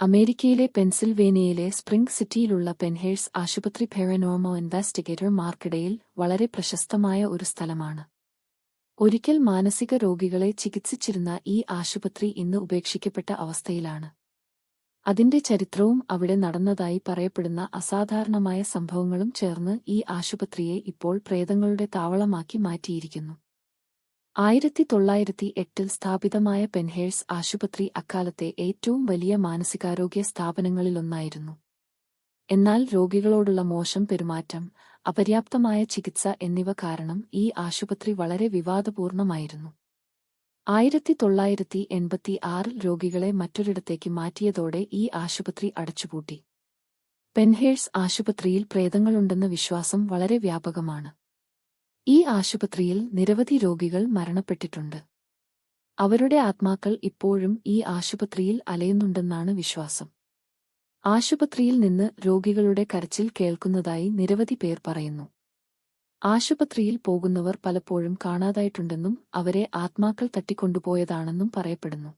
അമേരിക്കയിലെ പെൻസിൽവേനിയയിലെ സ്പ്രിംഗ് സിറ്റിയിലുള്ള പെൻഹേഴ്സ് ആശുപത്രി paranormal investigator മാർക്കിടയിൽ വളരെ പ്രശസ്തമായ ഒരു സ്ഥലമാണ്. ഒരിക്കൽ മാനസിക രോഗികളെ ചികിത്സിച്ചിരുന്ന ഈ ആശുപത്രി ഇന്ന് ഉപേക്ഷിക്കപ്പെട്ട അവസ്ഥയിലാണ്. അതിന്റെ ചരിത്രവും അവിടെ നടന്നതായി പറയപ്പെടുന്ന അസാധാരണമായ സംഭവങ്ങളും ചേർന്ന് ഈ ആശുപത്രിയെ ഇപ്പോൾ പ്രേതങ്ങളുടെ താവളമാക്കി മാറ്റിയിരിക്കുന്നു. ആയിരത്തി തൊള്ളായിരത്തി എട്ടിൽ സ്ഥാപിതമായ പെൻഹേഴ്സ് ആശുപത്രി അക്കാലത്തെ ഏറ്റവും വലിയ മാനസികാരോഗ്യ സ്ഥാപനങ്ങളിലൊന്നായിരുന്നു. എന്നാൽ രോഗികളോടുള്ള മോശം പെരുമാറ്റം അപര്യാപ്തമായ ചികിത്സ എന്നിവ കാരണം ഈ ആശുപത്രി വളരെ വിവാദപൂർണമായിരുന്നു. ആയിരത്തി തൊള്ളായിരത്തി എൺപത്തി ആറിൽ രോഗികളെ മറ്റൊരിടത്തേക്ക് മാറ്റിയതോടെ ഈ ആശുപത്രി അടച്ചുപൂട്ടി. പെൻഹേഴ്സ് ആശുപത്രിയിൽ പ്രേതങ്ങളുണ്ടെന്ന വിശ്വാസം വളരെ വ്യാപകമാണ്. ഈ ആശുപത്രിയിൽ നിരവധി രോഗികൾ മരണപ്പെട്ടിട്ടുണ്ട്. അവരുടെ ആത്മാക്കൾ ഇപ്പോഴും ഈ ആശുപത്രിയിൽ അലയുന്നുണ്ടെന്നാണ് വിശ്വാസം. ആശുപത്രിയിൽ നിന്ന് രോഗികളുടെ കരച്ചിൽ കേൾക്കുന്നതായി നിരവധി പേർ പറയുന്നു. ആശുപത്രിയിൽ പോകുന്നവർ പലപ്പോഴും കാണാതായിട്ടുണ്ടെന്നും അവരെ ആത്മാക്കൾ തട്ടിക്കൊണ്ടുപോയതാണെന്നും പറയപ്പെടുന്നു.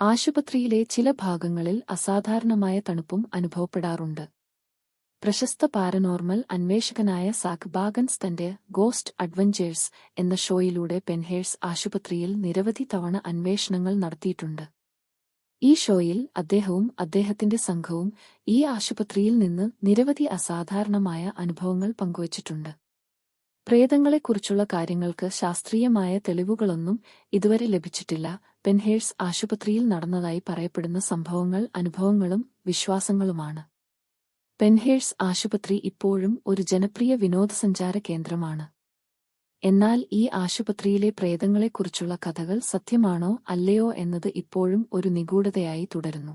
ആശുപത്രിയിലെ ചില ഭാഗങ്ങളിൽ അസാധാരണമായ തണുപ്പും അനുഭവപ്പെടാറുണ്ട്. പ്രശസ്ത പാരനോർമൽ അന്വേഷകനായ സാക് ബാഗൻസ് തന്റെ ഗോസ്റ്റ് അഡ്വഞ്ചേഴ്സ് എന്ന ഷോയിലൂടെ പെൻഹേഴ്സ് ആശുപത്രിയിൽ നിരവധി തവണ അന്വേഷണങ്ങൾ നടത്തിയിട്ടുണ്ട്. ഈ ഷോയിൽ അദ്ദേഹവും അദ്ദേഹത്തിന്റെ സംഘവും ഈ ആശുപത്രിയിൽ നിന്ന് നിരവധി അസാധാരണമായ അനുഭവങ്ങൾ പങ്കുവച്ചിട്ടുണ്ട്. പ്രേതങ്ങളെക്കുറിച്ചുള്ള കാര്യങ്ങൾക്ക് ശാസ്ത്രീയമായ തെളിവുകളൊന്നും ഇതുവരെ ലഭിച്ചിട്ടില്ല. പെൻഹേഴ്സ് ആശുപത്രിയിൽ നടന്നതായി പറയപ്പെടുന്ന സംഭവങ്ങൾ അനുഭവങ്ങളും വിശ്വാസങ്ങളുമാണ്. പെൻഹേഴ്സ് ആശുപത്രി ഇപ്പോഴും ഒരു ജനപ്രിയ വിനോദസഞ്ചാര കേന്ദ്രമാണ്. എന്നാൽ ഈ ആശുപത്രിയിലെ പ്രേതങ്ങളെക്കുറിച്ചുള്ള കഥകൾ സത്യമാണോ അല്ലയോ എന്നത് ഇപ്പോഴും ഒരു നിഗൂഢതയായി തുടരുന്നു.